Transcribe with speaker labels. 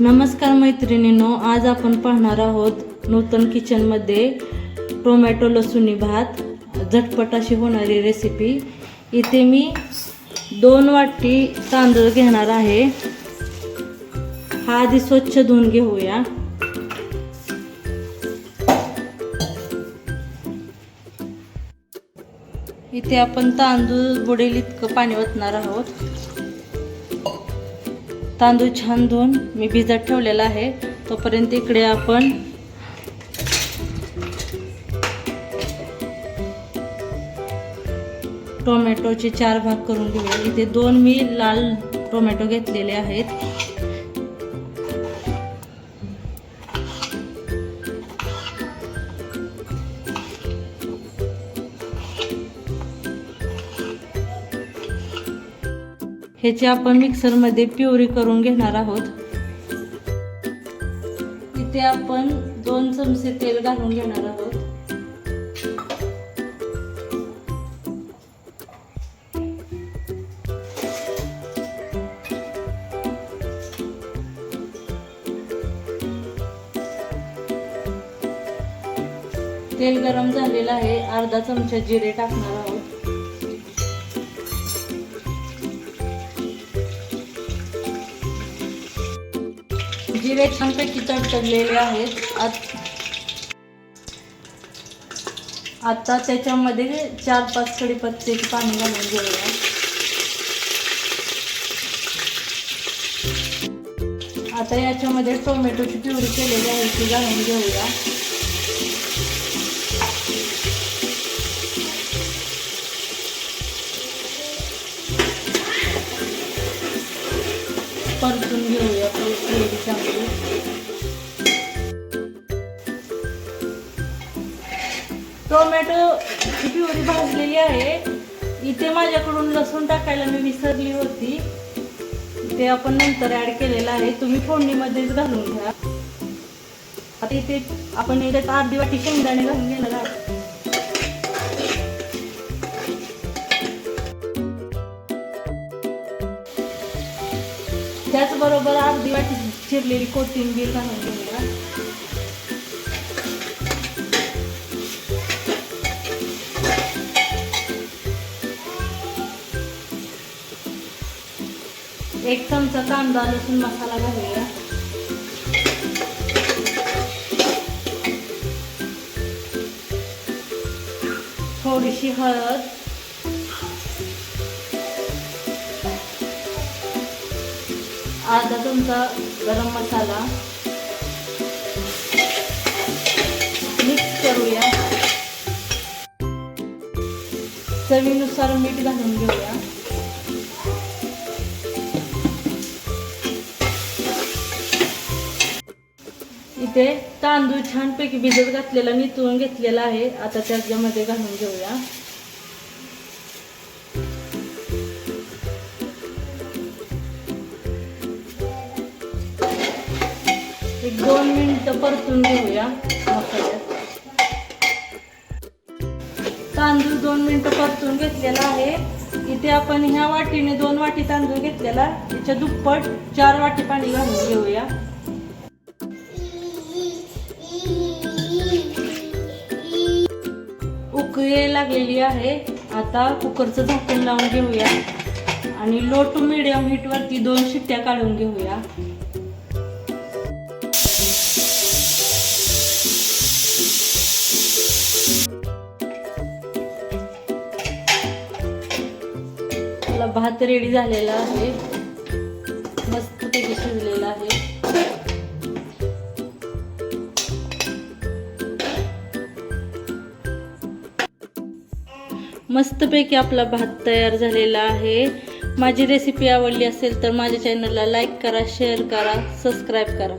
Speaker 1: नमस्कार मैत्रिणींनो आज आपण पाहणार आहोत नूतन किचनमध्ये टोमॅटो लसूणी भात झटपट अशी होणारी रेसिपी इथे मी दोन वाटी तांदूळ घेणार आहे. हा आधी स्वच्छ धुवून घेऊया. इथे आपण तांदूळ बुडेल इतकं पाणी ओतणार आहोत. तांदूळ छान धुवून मी भिजत ठेवलेला आहे. तोपर्यंत इकडे आपण टोमॅटोचे चार भाग करून घेऊया. इथे दोन मी लाल टोमॅटो घेतलेले आहेत. ह्याची आपण मिक्सरमध्ये प्युरी करून घेणार आहोत इथे आपण दोन चमचे तेल घालून घेणार आहोत. तेल गरम झालेलं आहे अर्धा चमचा जिरे टाकणार आहोत. जिरे छानपैकी तडतडलेले आहेत. आत- आता त्याच्यामध्ये चार पाच कडीपत्त्याची पाणी घालून घेऊया. आता याच्यामध्ये टोमॅटोची प्युरी केलेली आहे ती घालून घेऊया. परतून प्युरी टोमॅटो प्युरी भाजलेली आहे. इथे माझ्याकडून लसूण टाकायला मी विसरली होती. ते आपण नंतर ऍड केलेलं आहे. तुम्ही फोडणीमध्येच घालून घ्या. आता इथे आपण याच्यात अर्धी वाटी शेंगदाणे घालून घेणार आहोत. त्याचबरोबर अर्धी वाटी चिरलेली कोथिंबीर घालून घेऊया एक चमचा कांदा लसूण मसाला घालूया. थोडीशी हळद. अर्धा चमचा गरम मसाला मिक्स करूया. चवीनुसार मीठ घालून घेऊया. इथे तांदूळ छानपैकी भिजत घातलेला नितळून घेतलेला आहे. आता त्याच्यामध्ये घालून घेऊया. एक दोन मिनिटं परतून घेऊया. मसाल्यात तांदूळ दोन मिनटं परतून घेतलेला आहे. इथे आपण ह्या वाटीने दोन वाटी तांदूळ घेतलेला. त्याच्या दुप्पट चार वाटी पाणी घालून घेऊया. उकळी लागलेली आहे. आता कुकरचं झाकण लावून घेऊया. आणि लो टू मिडियम हीटवरती दोन शिट्ट्या काढून घेऊया. आपला भात रेडी झालेला आहे. मस्त पैकी शिजलेला आहे. मस्तपैकी आपला भात तयार झालेला आहे. माझी रेसिपी आवडली असेल तर माझ्या चॅनलला लाईक करा शेअर करा सबस्क्राईब करा.